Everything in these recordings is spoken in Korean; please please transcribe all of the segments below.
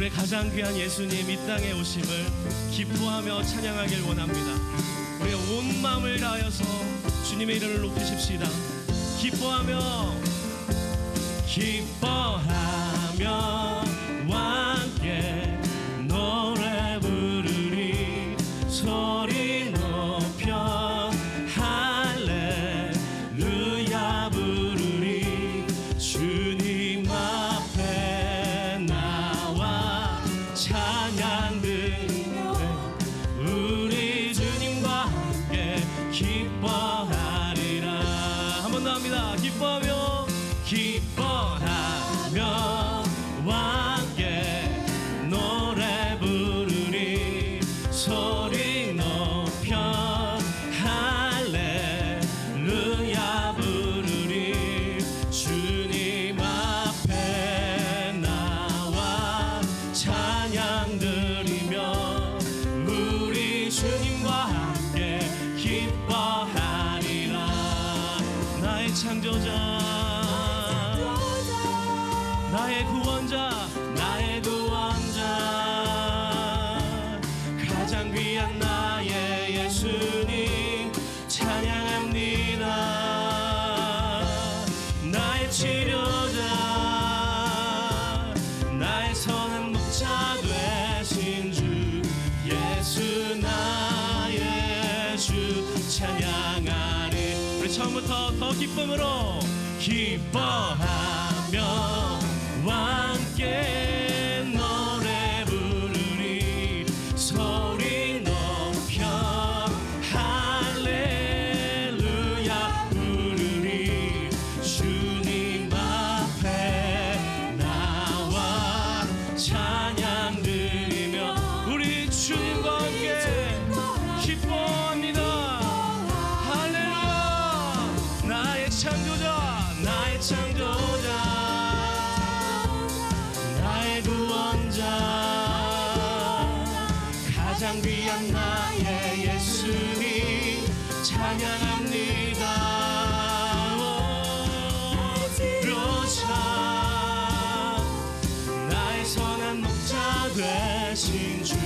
우리의 가장 귀한 예수님 이 땅에 오심을 기뻐하며 찬양하길 원합니다. 우리의 온 마음을 다하여서 주님의 이름을 높이십시다. 기뻐하며 기뻐하며 나 처음부터 더 기쁨으로 기뻐하며 함께 창조자 나의 구원자 가장 귀한 나의 예수님 찬양합니다. 로차 나의 선한 목자 되신 주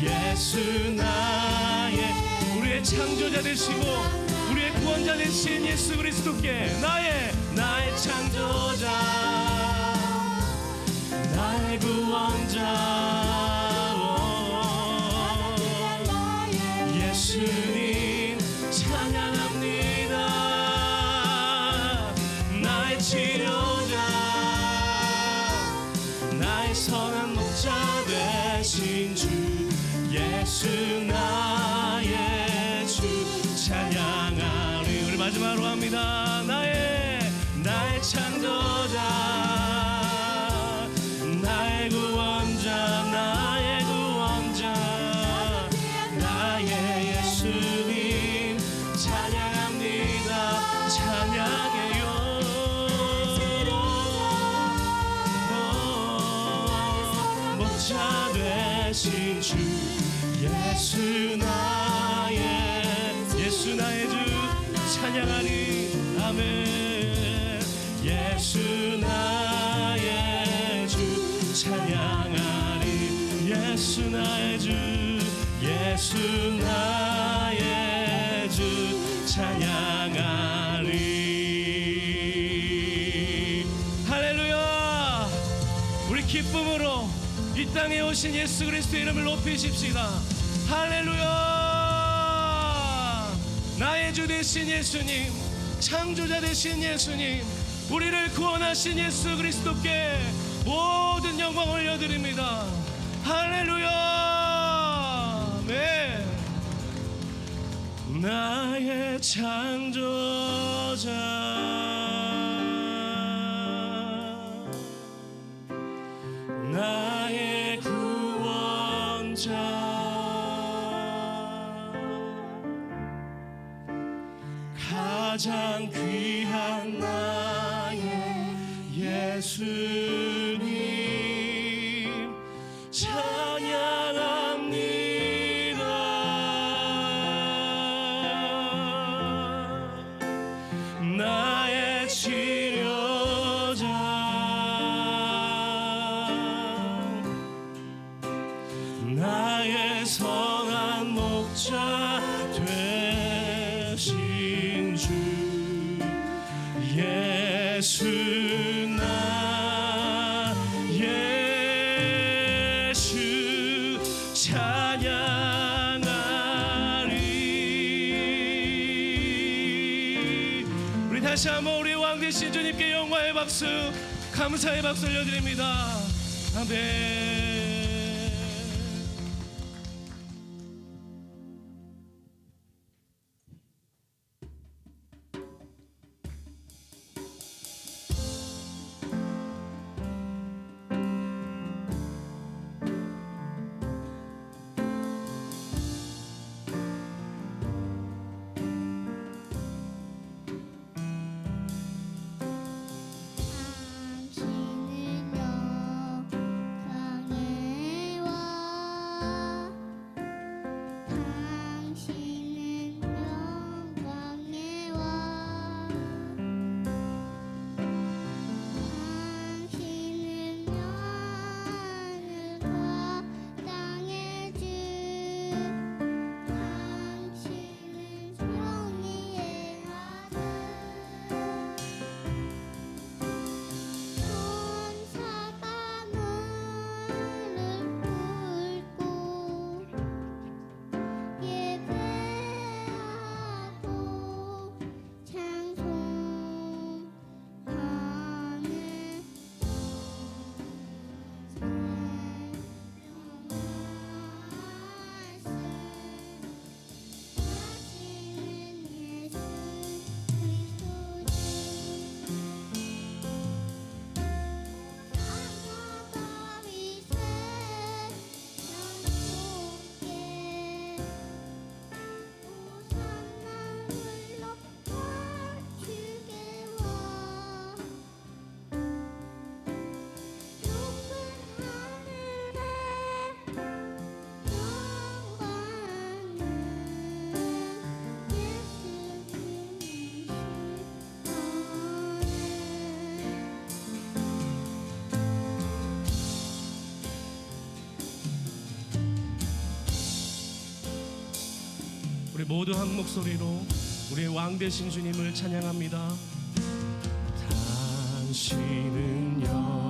예수 나의 우리의 창조자 되시고 우리의 구원자 되신 예수 그리스도께 나의 창조자 예수 나의 주 예수 나의 주 찬양하리 할렐루야 우리 기쁨으로 이 땅에 오신 예수 그리스도의 이름을 높이십시다. 할렐루야! 나의 주 되신 예수님, 창조자 되신 예수님, 우리를 구원하신 예수 그리스도께 모든 영광 올려드립니다. 할렐루야! 네. 나의 창조자 우리 다시 한번 우리 왕 되신 주님께 영광의 박수 감사의 박수 올려드립니다. 아멘. 우리 모두 한 목소리로 우리의 왕 되신 주님을 찬양합니다. 당신은 영.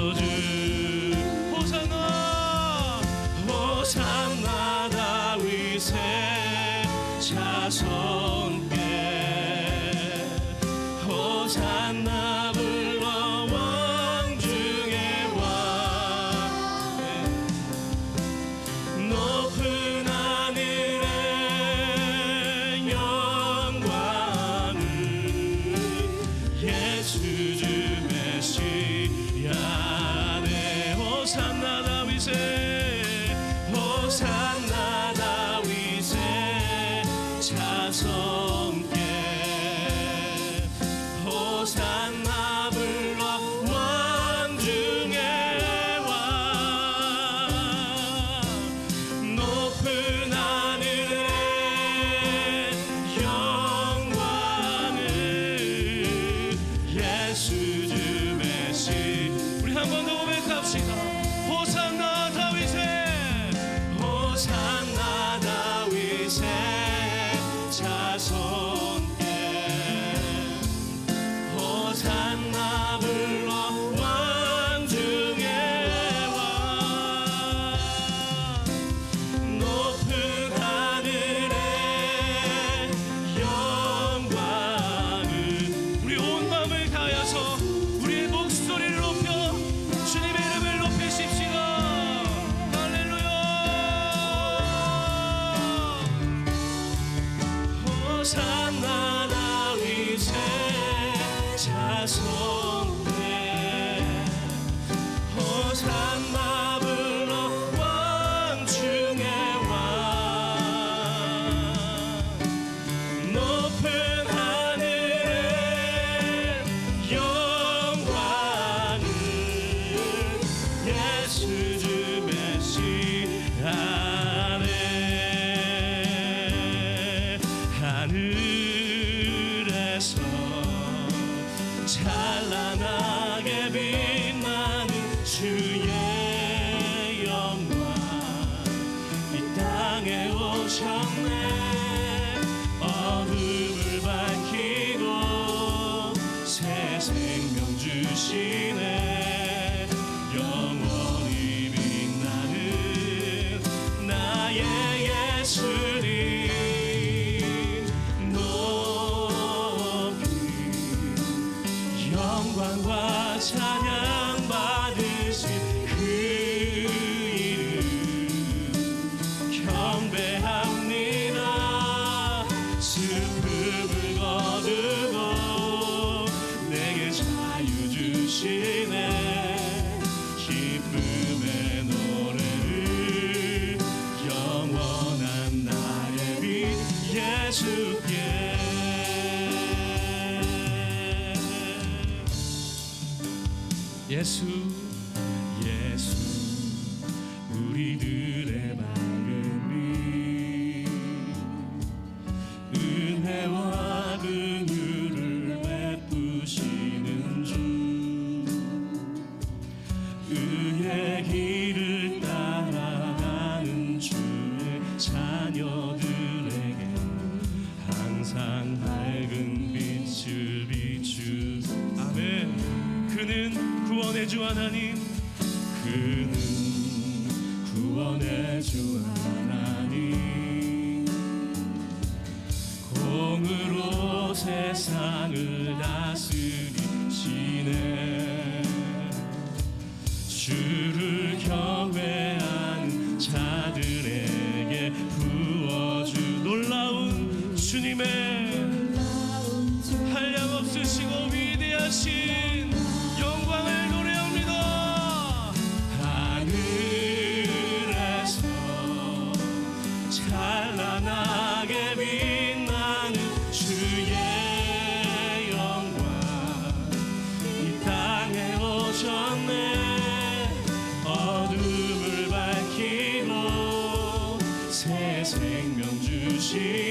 주 호산나 호산나 다윗의 자손 부산 나다윗의 자선 산나 다윗의 자손. 찬란하게 빛나는 주의 영광. 이 땅에 오셨네. 찬양 받으실 Jesús. 주 하나님. 공으로 세상을 다 찬란하게 빛나는 주의 영광. 이 땅에 오셨네. 어둠을 밝히고 새 생명 주신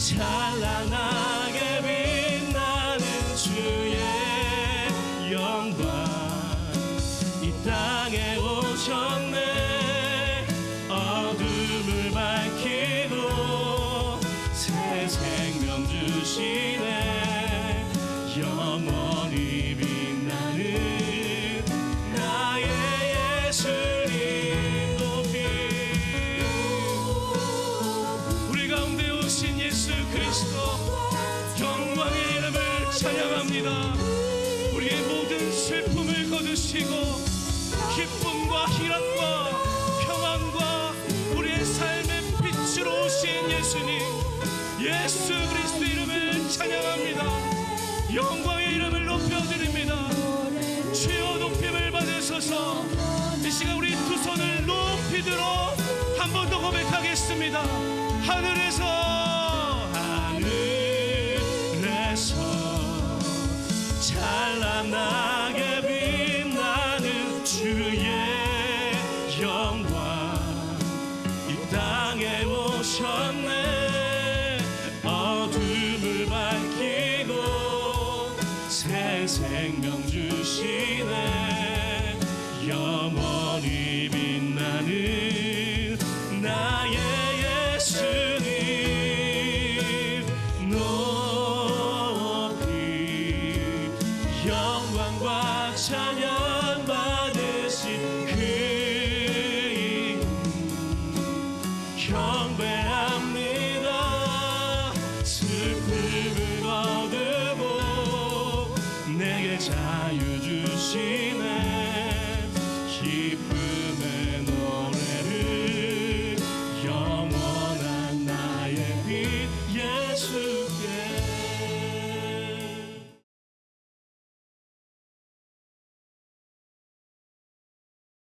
찬란한 찬양합니다. 우리의 모든 슬픔을 거두시고 기쁨과 희락과 평안과 우리의 삶의 빛으로 오신 예수님 예수 그리스도 이름을 찬양합니다. 영광의 이름을 높여드립니다. 주여 높임을 받으소서 이 시간 우리 두 손을 높이 들어 한 번 더 고백하겠습니다 하늘에서 찬란